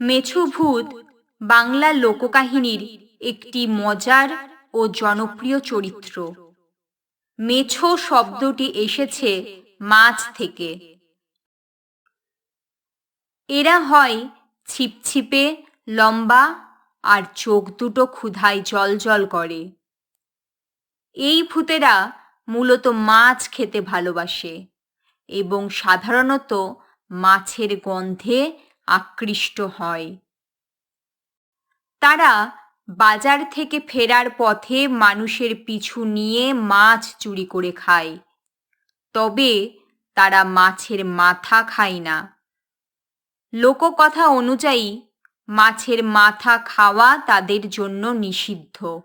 মেছো ভূত বাংলা লোককাহিনীর একটি মজার ও জনপ্রিয় চরিত্র। মেছো শব্দটি এসেছে মাছ থেকে। এরা হয় ছিপছিপে, লম্বা আর চোখ দুটো ক্ষুধায় জল করে। এই ভূতেরা মূলত মাছ খেতে ভালোবাসে এবং সাধারণত মাছের গন্ধে আকৃষ্ট হয়। তারা বাজার থেকে ফেরার পথে মানুষের পিছু নিয়ে মাছ চুরি করে খায়। তবে তারা মাছের মাথা খায় না। লোককথা অনুযায়ী, মাছের মাথা খাওয়া তাদের জন্য নিষিদ্ধ।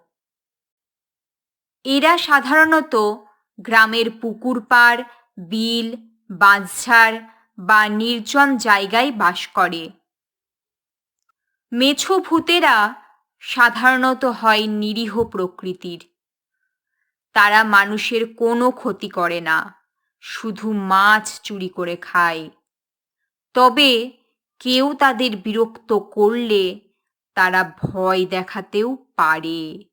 এরা সাধারণত গ্রামের পুকুর পাড়, বিল, বাঁশঝাড় বা নির্জন জায়গায় বাস করে। মেছো ভূতেরা সাধারণত হয় নিরীহ প্রকৃতির। তারা মানুষের কোনো ক্ষতি করে না, শুধু মাছ চুরি করে খায়। তবে কেউ তাদের বিরক্ত করলে তারা ভয় দেখাতেও পারে।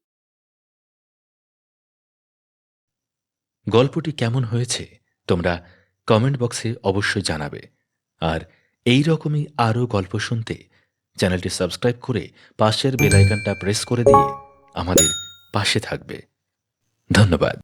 গল্পটি কেমন হয়েছে? তোমরা কমেন্ট বক্সে অবশ্যই জানাবে। আর এই রকমই আরও গল্প শুনতে চ্যানেলটি সাবস্ক্রাইব করে পাশের বেলাইকানটা প্রেস করে দিয়ে আমাদের পাশে থাকবে। ধন্যবাদ।